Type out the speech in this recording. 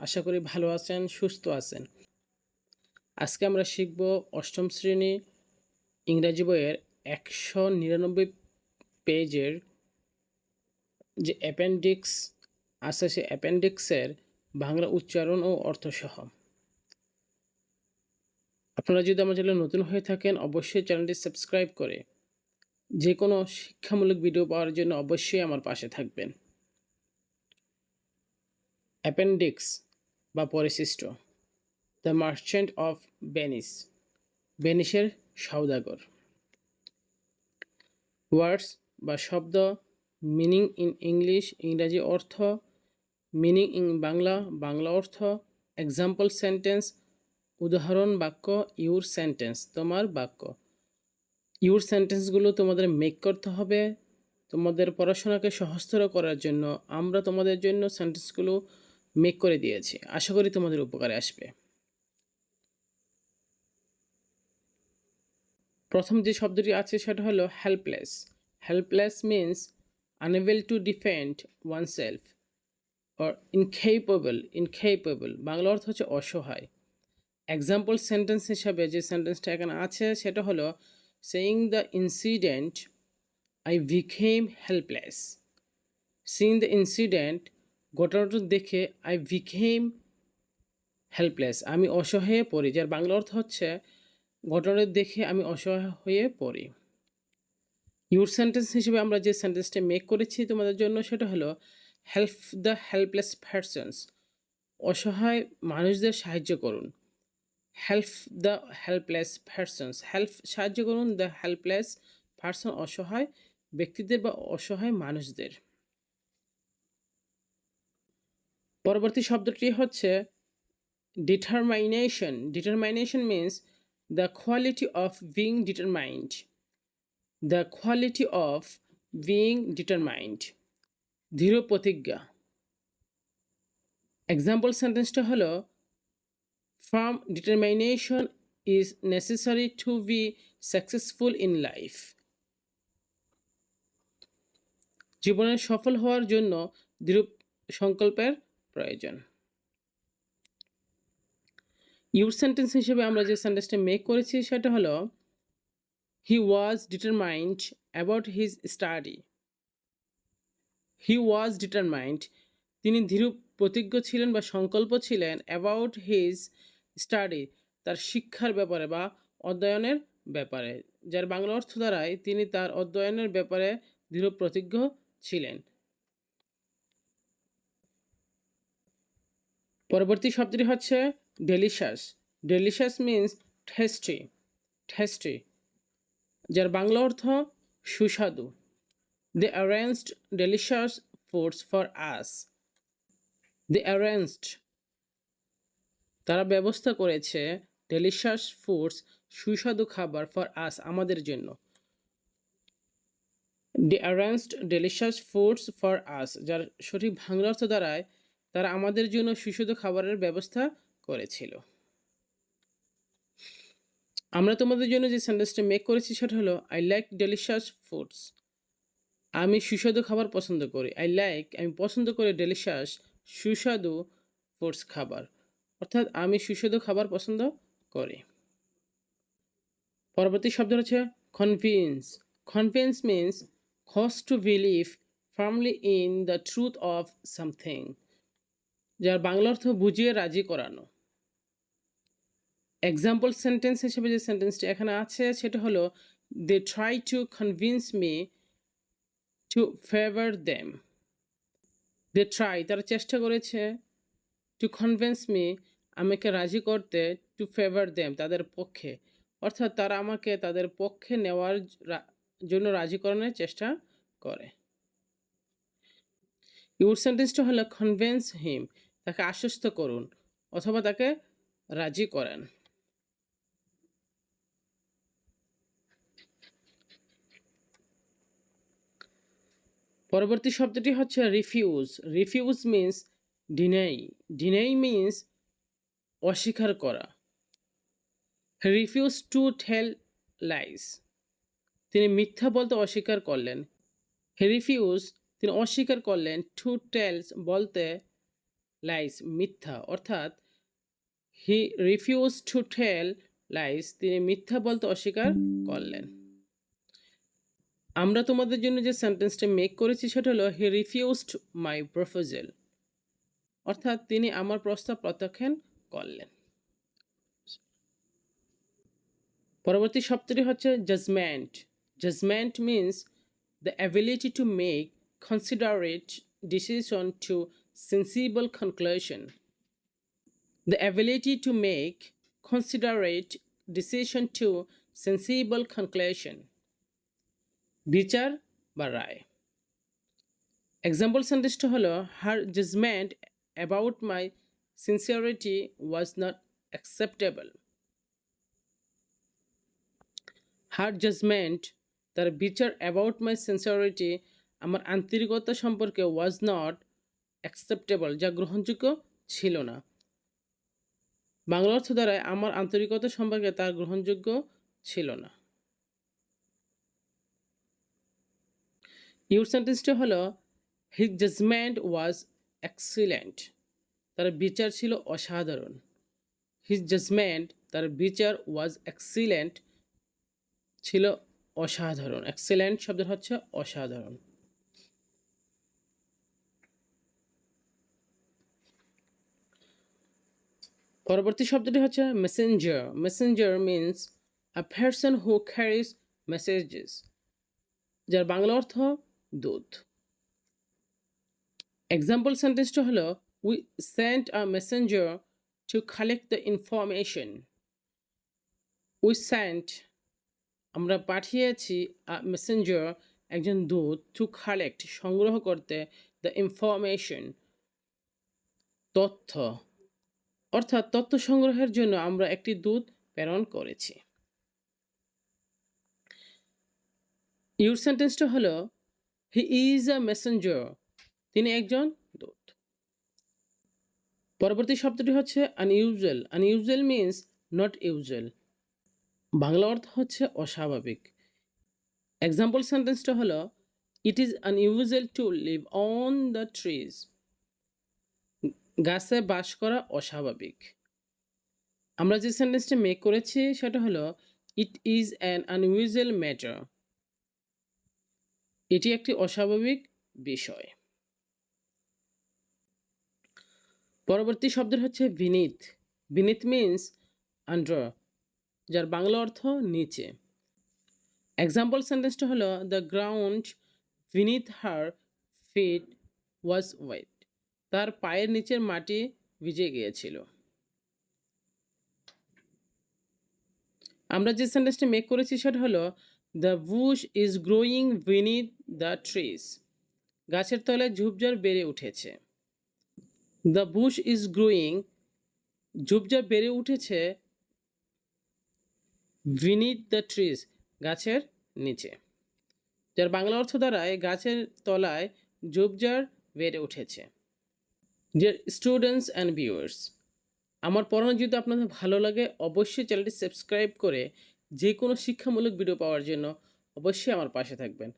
আশা করি ভালো আছেন, সুস্থ আছেন। আজকে আমরা শিখব অষ্টম শ্রেণি ইংরাজি বইয়ের একশো নিরানব্বই পেজের যে অ্যাপেন্ডিক্স আছে সে অ্যাপেন্ডিক্সের বাংলা উচ্চারণ ও অর্থসহ। আপনারা যদি আমার চ্যানেলে নতুন হয়ে থাকেন, অবশ্যই চ্যানেলটি সাবস্ক্রাইব করে যে কোনো শিক্ষামূলক ভিডিও পাওয়ার জন্য অবশ্যই আমার পাশে থাকবেন। অ্যাপেন্ডিক্স বা পরিশিষ্ট। দ্য মার্চেন্ট অফ বেনিস বেনিসের সৌদাগর ওয়ার্ডস বা শব্দ মিনিং ইন ইংলিশ, ইংরাজি অর্থ মিনিং ইন বাংলা বাংলা অর্থ এক্সাম্পল সেন্টেন্স, উদাহরণ বাক্য, ইউর সেন্টেন্স, তোমার বাক্য। ইউর সেন্টেন্সগুলো তোমাদের মেক করতে হবে, তোমাদের পড়াশোনাকে সহজতর করার জন্য। আমরা তোমাদের জন্য সেন্টেন্সগুলো মেক করে দিয়েছি। আশা করি তোমাদের উপকারে আসবে। প্রথম যে শব্দটি আছে সেটা হলো helpless helpless means unable to defend one self or incapable incapable Bangla অর্থ হচ্ছে অসহায়। এক্সাম্পল সেন্টেন্স হিসাবে যে সেন্টেন্সটা এখানে আছে সেটা হলো saying the incident I became helpless seeing the incident ঘটনাটা দেখে আই বিকেম হেল্পলেস আমি অসহায়ে পড়ি, যার বাংলা অর্থ হচ্ছে ঘটনাটা দেখে আমি অসহায় হয়ে পড়ি। ইউর সেন্টেন্স হিসেবে আমরা যে সেন্টেন্সটা মেক করেছি তোমাদের জন্য, সেটা হলো হেল্প দ্য হেল্পলেস পারসনস অসহায় মানুষদের সাহায্য করুন। Help the helpless persons help সাহায্য করুন দ্য হেল্পলেস পারসন অসহায় ব্যক্তিদের বা অসহায় মানুষদের। পরবর্তী শব্দটি হচ্ছে determination determination means the quality of being determined the quality of being determined দৃঢ় প্রতিজ্ঞা এক্সাম্পল সেন্টেন্সটা হলো firm determination is necessary to be successful in life জীবনে সফল হওয়ার জন্য দৃঢ় সংকল্পের প্রয়োজন। ইউর সেন্টেন্স হিসেবে আমরা যে সেন্টেন্সটা মেক করেছি সেটা হলো he was determined about his study he was determined তিনি দৃঢ় প্রতিজ্ঞ ছিলেন বা সংকল্প ছিলেন অ্যাবাউট হিজ স্টাডি তার শিক্ষার ব্যাপারে বা অধ্যয়নের ব্যাপারে, যার বাংলা অর্থ দ্বারাই তিনি তার অধ্যয়নের ব্যাপারে দৃঢ় প্রতিজ্ঞ ছিলেন। পরবর্তী শব্দটি হচ্ছে delicious delicious means tasty tasty যার বাংলা অর্থ সুস্বাদু। They arranged delicious foods for us they arranged তারা ব্যবস্থা করেছে ডেলিশাস ফুডস সুস্বাদু খাবার ফর আস আমাদের জন্য। They arranged delicious foods for us যার সঠিক বাংলা অর্থ দ্বারায় তারা আমাদের জন্য সুস্বাদু খাবারের ব্যবস্থা করেছিল। আমরা তোমাদের জন্য যে সেন্টেন্সটা মেক করেছি সেটা হলো আই লাইক ডেলিশাস ফুডস আমি সুস্বাদু খাবার পছন্দ করি। আই লাইক আমি পছন্দ করি ডেলিশাস সুস্বাদু ফুডস খাবার। অর্থাৎ আমি সুস্বাদু খাবার পছন্দ করি। পরবর্তী শব্দ হচ্ছে convince convince means cause to believe firmly in the truth of something যার বাংলা অর্থ বুঝিয়ে রাজি করানো। এক্সাম্পল সেন্টেন্স হিসেবে যে সেন্টেন্সটি এখানে আছে, সেটা হলো they try to convince me to favour them they try তারা চেষ্টা করেছে টু কনভিন্স মি আমাকে রাজি করতে টু ফেভার দেম তাদের পক্ষে। অর্থাৎ তারা আমাকে তাদের পক্ষে নেওয়ার জন্য রাজি করানোর চেষ্টা করে। ইউর সেন্টেন্সটা হলো কনভিন্স হিম তাকে আশ্বস্ত করুন অথবা তাকে রাজি করেন। পরবর্তী শব্দটি হচ্ছে refuse refuse means deny deny means অস্বীকার করা। রিফিউজ টু টেল লাইস তিনি মিথ্যা বলতে অস্বীকার করলেন। রিফিউজ তিনি অস্বীকার করলেন। টু টেলস বলতে লাইস মিথ্যা। অর্থাৎ he refuse to tell lies তিনি মিথ্যা বলতে অস্বীকার করলেন। আমরা তোমাদের জন্য যে সেন্টেন্সটা মেক করেছি, সেটা হলো হি রিফিউজড মাই প্রপোজাল অর্থাৎ, তিনি আমার প্রস্তাব প্রত্যাখ্যান করলেন। পরবর্তী শব্দটি হচ্ছে judgement judgement means the ability to make considerate decision to sensible conclusion. the ability to make considerate decision to sensible conclusion. বিচার বা রায় এক্সাম্পল সেন্টেন্সটা হলো her judgement about my sincerity was not acceptable her judgement তার বিচার about my sincerity আমার আন্তরিকতা সম্পর্কে ওয়াজ not acceptable যা গ্রহণযোগ্য ছিল না। বাংলা অর্থ দ্বারায় আমার আন্তরিকতা সম্পর্কে তার গ্রহণযোগ্য ছিল না। ইউর সেন্টেন্সটি হলো হিজ জাজমেন্ট ওয়াজ এক্সিলেন্ট তার বিচার ছিল অসাধারণ। হিজ জাজমেন্ট তার বিচার ওয়াজ এক্সিলেন্ট ছিল অসাধারণ। এক্সিলেন্ট শব্দ হচ্ছে অসাধারণ। পরবর্তী শব্দটি হচ্ছে messenger messenger means a person who carries messages যার বাংলা অর্থ দূত। এক্সাম্পল সেন্টেন্সটা হলো we sent a messenger to collect the information we sent আমরা পাঠিয়েছি মেসেঞ্জার একজন দূত টু কালেক্ট সংগ্রহ করতে দ্য ইনফরমেশন তথ্য। অর্থাৎ তথ্য সংগ্রহের জন্য আমরা একটি দূত প্রেরণ করেছি। ইউর সেন্টেন্সটা হলো হি ইজ আ মেসেঞ্জার তিনি একজন দূত। পরবর্তী শব্দটি হচ্ছে unusual unusual means not usual Bangla অর্থ হচ্ছে অস্বাভাবিক। এক্সাম্পল সেন্টেন্সটা হলো it is unusual to live on the trees গাছে বাস করা অস্বাভাবিক। আমরা যে সেন্টেন্সটা মেক করেছি, সেটা হলো it is an unusual matter এটি একটি অস্বাভাবিক বিষয়। পরবর্তী শব্দ হচ্ছে বিনীত। বিনীত মিন্স আন্ডার যার বাংলা অর্থ নিচে। এক্সাম্পল সেন্টেন্সটা হলো the ground beneath her feet was wet তার পায়ের নিচের মাটি ভিজে গিয়েছিল। আমরা যে সেন্টেন্সটা মেক করেছি সেটা হলো the bush is growing beneath the trees গাছের তলায় ঝুপঝাড় বেড়ে উঠেছে। দ্য বুশ ইজ গ্রোয়িং ঝুপঝাড় বেড়ে উঠেছে বিনিথ দ্য ট্রিজ গাছের নিচে। যার বাংলা অর্থ দ্বারায় গাছের তলায় ঝুপঝাড় বেড়ে উঠেছে। ডিয়ার স্টুডেন্টস অ্যান্ড ভিউয়ার্স আমার পড়ানো যদি আপনাদের ভালো লাগে, অবশ্যই চ্যানেলটি সাবস্ক্রাইব করে যে কোনো শিক্ষামূলক ভিডিও পাওয়ার জন্য অবশ্যই আমার পাশে থাকবেন।